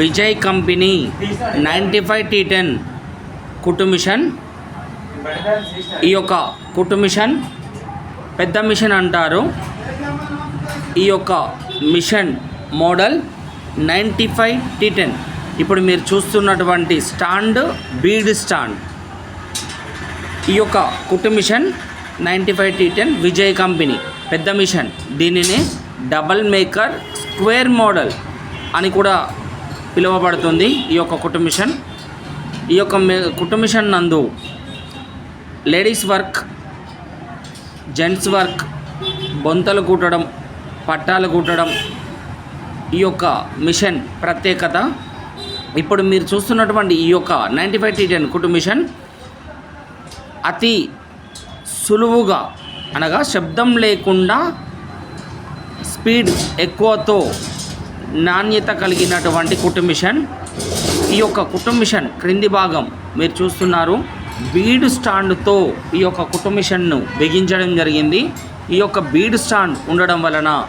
Vijay company ninety five T ten కుట్టు machine. ఈ యొక్క కుట్టు మిషన్ పెద్ద మిషన్ అంటారు. ఈ యొక్క machine model ninety five T ten. ఇప్పుడు మీరు చూస్తున్నటువంటి స్టాండ్ బీడ్ స్టాండ్. ఈ యొక్క కుట్టు machine ninety five T ten Vijay company. పెద్ద మిషన్. దీనిని డబల్ మేకర్ స్క్వేర్ మోడల్ అని కూడా పిలువబడుతుంది ఈ యొక్క కుటుంబిషన్ ఈ యొక్క కుటుంబిషన్ నందు లేడీస్ వర్క్ జెంట్స్ వర్క్ బొంతలు కుట్టడం పట్టాలు కుట్టడం ఈ యొక్క మిషన్ ప్రత్యేకత. ఇప్పుడు మీరు చూస్తున్నటువంటి ఈ యొక్క నైంటీ ఫైవ్ టీ టెన్ కుటుంబిషన్ అతి సులువుగా అనగా శబ్దం లేకుండా స్పీడ్ ఎక్కువతో నాణ్యత కలిగినటువంటి కుట్టు మిషన్. ఈ యొక్క కుటుంబ మిషన్ క్రింది భాగం మీరు చూస్తున్నారు. బీడ్ స్టాండ్తో ఈ యొక్క కుట్టు మిషన్ను బిగించడం జరిగింది. ఈ యొక్క బీడ్ స్టాండ్ ఉండడం వలన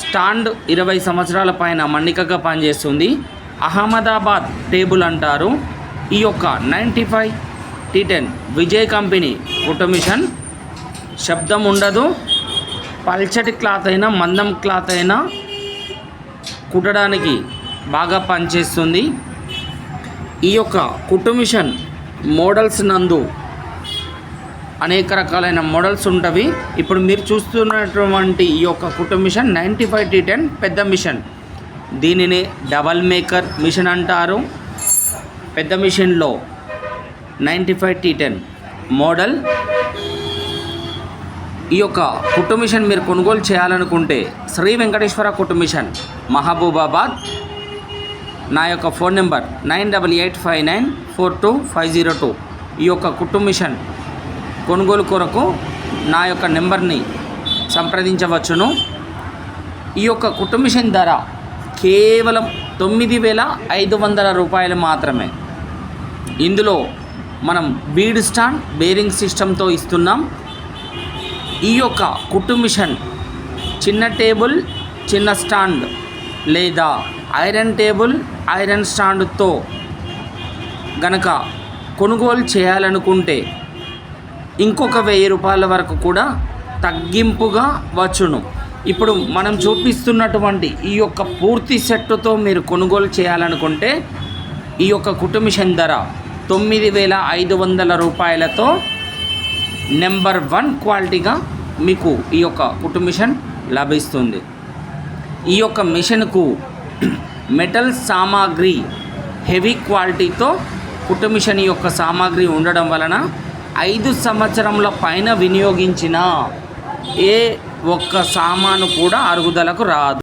స్టాండ్ ఇరవై సంవత్సరాల పైన మన్నికగా పనిచేస్తుంది. అహ్మదాబాద్ టేబుల్ అంటారు. ఈ యొక్క ninety five T ten Vijay company కుట్టు మిషన్. శబ్దం ఉండదు. పల్చటి క్లాత్ అయినా మందం క్లాత్ అయినా కుట్టడానికి బాగా పనిచేస్తుంది. ఈ యొక్క కుట్టు మిషన్ మోడల్స్ నందు అనేక రకాలైన మోడల్స్ ఉంటవి. ఇప్పుడు మీరు చూస్తున్నటువంటి ఈ యొక్క కుట్టు machine ninety five T ten పెద్ద మిషన్. దీనిని డబల్ మేకర్ మిషన్ అంటారు. పెద్ద మిషన్లో ninety five T ten model ఈ యొక్క కుట్టు మిషన్ మీరు కొనుగోలు చేయాలనుకుంటే శ్రీ వెంకటేశ్వర కుట్టు మిషన్ మహబూబాబాద్. నా యొక్క phone number nine double eight five nine four two five zero two. ఈ యొక్క కుట్టు మిషన్ కొనుగోలు కొరకు నా యొక్క నెంబర్ని సంప్రదించవచ్చును. ఈ యొక్క కుట్టు మిషన్ ధర కేవలం తొమ్మిది వేల ఐదు వందల రూపాయలు మాత్రమే. ఇందులో మనం బీడ్ స్టాండ్ బేరింగ్ సిస్టంతో ఇస్తున్నాం. ఈ యొక్క కుట్టు మిషన్ చిన్న టేబుల్ చిన్న స్టాండ్ లేదా ఐరన్ టేబుల్ ఐరన్ స్టాండ్తో గనక కొనుగోలు చేయాలనుకుంటే ఇంకొక వెయ్యి రూపాయల వరకు కూడా తగ్గింపుగా వచ్చును. ఇప్పుడు మనం చూపిస్తున్నటువంటి ఈ యొక్క పూర్తి సెట్తో మీరు కొనుగోలు చేయాలనుకుంటే ఈ యొక్క కుట్టు ధర తొమ్మిది వేల ఐదు వందల రూపాయలతో నెంబర్ వన్ క్వాలిటీగా మీకు ఈ యొక్క కుట్టు మిషన్ లభిస్తుంది. ఈ యొక్క మిషన్కు మెటల్ సామాగ్రి హెవీ క్వాలిటీతో కుట్టు మిషన్ యొక్క సామాగ్రి ఉండడం వలన ఐదు సంవత్సరముల పైన వినియోగించిన ఏ ఒక్క సామాను కూడా అరుగుదలకు రాదు.